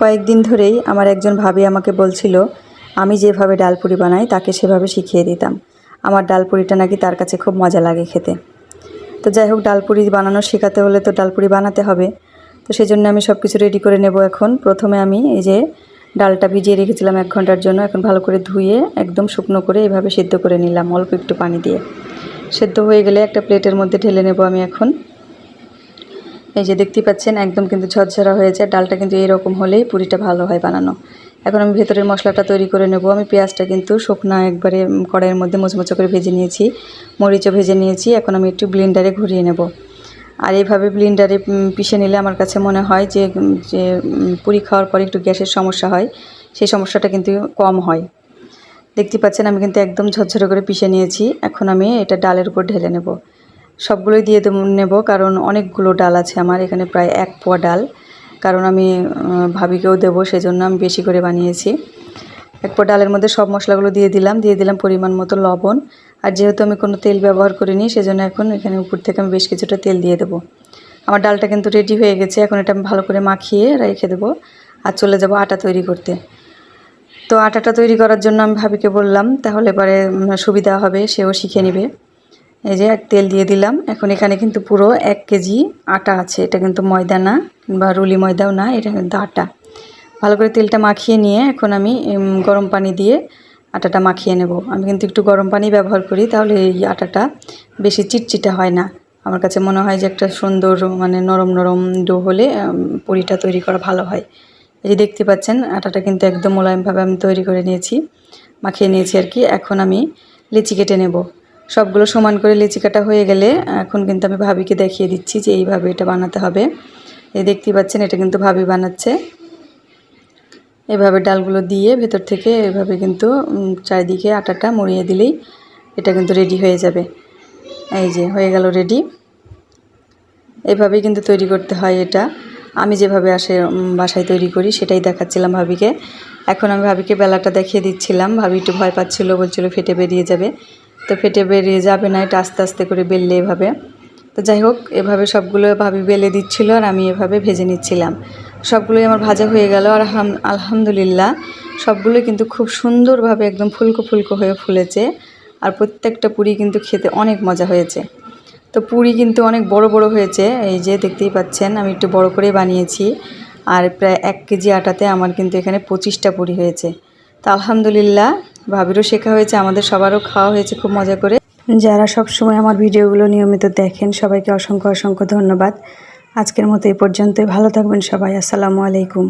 কয়েকদিন ধরেই আমার একজন ভাবি আমাকে বলছিল, আমি যেভাবে ডালপুরি বানাই, তাকে সেভাবে শিখিয়ে দিতাম। আমার ডালপুরিটা নাকি তার কাছে খুব মজা লাগে খেতে। তো যাই হোক, ডালপুরি বানানো শেখাতে হলে তো ডালপুরি বানাতে হবে। তো সেই জন্য আমি সব কিছু রেডি করে নেব এখন। প্রথমে আমি এই যে ডালটা ভিজিয়ে রেখেছিলাম এক ঘণ্টার জন্য, এখন ভালো করে ধুয়ে একদম শুকনো করে এভাবে সিদ্ধ করে নিলাম, অল্প একটু পানি দিয়ে। সেদ্ধ হয়ে গেলে একটা প্লেটের মধ্যে ঢেলে নেব আমি এখন। এই যে দেখতে পাচ্ছেন, একদম কিন্তু ঝরঝরা হয়েছে। ডালটা কিন্তু এরকম হলেই পুরিটা ভালো হয় বানানো। এখন আমি ভেতরের মশলাটা তৈরি করে নেব। আমি পেঁয়াজটা কিন্তু শুকনা একবারে কড়াইয়ের মধ্যে মুচমুচো করে ভেজে নিয়েছি। মরিচও ভেজে নিয়েছি। এখন আমি একটু ব্লেন্ডারে ঘুরিয়ে নেব। আর এইভাবে ব্লেন্ডারে পিষে নিলে আমার কাছে মনে হয় যে যে পুরি খাওয়ার পরে একটু গ্যাসের সমস্যা হয়। সেই সমস্যাটা কিন্তু কম হয়। দেখতে পাচ্ছেন, আমি কিন্তু একদম ঝরঝরে করে পিষে নিয়েছি। এখন আমি এটা ডালের উপর ঢেলে নেব। সবগুলোই দিয়ে দেব, নেব, কারণ অনেকগুলো ডাল আছে আমার, এখানে প্রায় এক পোয়া ডাল। কারণ আমি ভাবিকেও দেবো, সেজন্য আমি বেশি করে বানিয়েছি। এক পোয়া ডালের মধ্যে সব মশলাগুলো দিয়ে দিলাম দিয়ে দিলাম পরিমাণ মতো লবণ। আর যেহেতু আমি কোনো তেল ব্যবহার করিনি, সেজন্য এখন এখানে উপর থেকে আমি বেশ কিছুটা তেল দিয়ে দেবো। আমার ডালটা কিন্তু রেডি হয়ে গেছে, এখন এটা আমি ভালো করে মাখিয়ে রেখে দেবো আর চলে যাব আটা তৈরি করতে। তো আটাটা তৈরি করার জন্য আমি ভাবিকে বললাম, তাহলে পরে সুবিধা হবে, সেও শিখে নেবে। এই যে এক তেল দিয়ে দিলাম। এখন এখানে কিন্তু পুরো এক কেজি আটা আছে। এটা কিন্তু ময়দা না বা রুলি ময়দাও না, এটা কিন্তু আটা। ভালো করে তেলটা মাখিয়ে নিয়ে এখন আমি গরম পানি দিয়ে আটাটা মাখিয়ে নেব। আমি কিন্তু একটু গরম পানি ব্যবহার করি, তাহলে এই আটাটা বেশি চিটচিটে হয় না। আমার কাছে মনে হয় যে একটা সুন্দর মানে নরম নরম ডো হলে পুরিটা তৈরি করা ভালো হয়। এই যে দেখতে পাচ্ছেন, আটাটা কিন্তু একদম মোলায়েমভাবে আমি তৈরি করে নিয়েছি, মাখিয়ে নিয়েছি আর কি। এখন আমি লিচি কেটে নেব। সবগুলো সমান করে লিচি কাটা হয়ে গেলে এখন কিন্তু আমি ভাবিকে দেখিয়ে দিচ্ছি যে এইভাবে এটা বানাতে হবে। এই দেখতে পাচ্ছেন, এটা কিন্তু ভাবি বানাচ্ছে। এভাবে ডালগুলো দিয়ে ভেতর থেকে এভাবে কিন্তু চারিদিকে আটাটা মুড়িয়ে দিলেই এটা কিন্তু রেডি হয়ে যাবে। এই যে, হয়ে গেল রেডি। এভাবেই কিন্তু তৈরি করতে হয় এটা। আমি যেভাবে আসে বাসায় তৈরি করি সেটাই দেখাচ্ছিলাম ভাবিকে। এখন আমি ভাবিকে বেলাটা দেখিয়ে দিচ্ছিলাম। ভাবি একটু ভয় পাচ্ছিল, বলছিল ফেটে বেরিয়ে যাবে। তো ফেটে বেরিয়ে যাবে না, এটা আস্তে আস্তে করে বেললে এভাবে। তো যাই হোক, এভাবে সবগুলো ভাবি বেলে দিচ্ছিল আর আমি এভাবে ভেজে নিচ্ছিলাম। সবগুলোই আমার ভাজা হয়ে গেল আর আলহামদুলিল্লাহ সবগুলোই কিন্তু খুব সুন্দরভাবে একদম ফুলকো ফুলকো হয়ে ফুলেছে আর প্রত্যেকটা পুরি কিন্তু খেতে অনেক মজা হয়েছে। তো পুরি কিন্তু অনেক বড় বড় হয়েছে, এই যে দেখতেই পাচ্ছেন আমি একটু বড় করেই বানিয়েছি আর প্রায় এক কেজি আটাতে আমার কিন্তু এখানে পঁচিশটা পুরি হয়েছে। তো আলহামদুলিল্লাহ ভাবিরও শেখা হয়েছে, আমাদের সবারও খাওয়া হয়েছে খুব মজা করে। যারা সব সময় আমার ভিডিওগুলো নিয়মিত দেখেন, সবাইকে অসংখ্য অসংখ্য ধন্যবাদ। আজকের মতো এই পর্যন্তই, ভালো থাকবেন সবাই, আসসালামু আলাইকুম।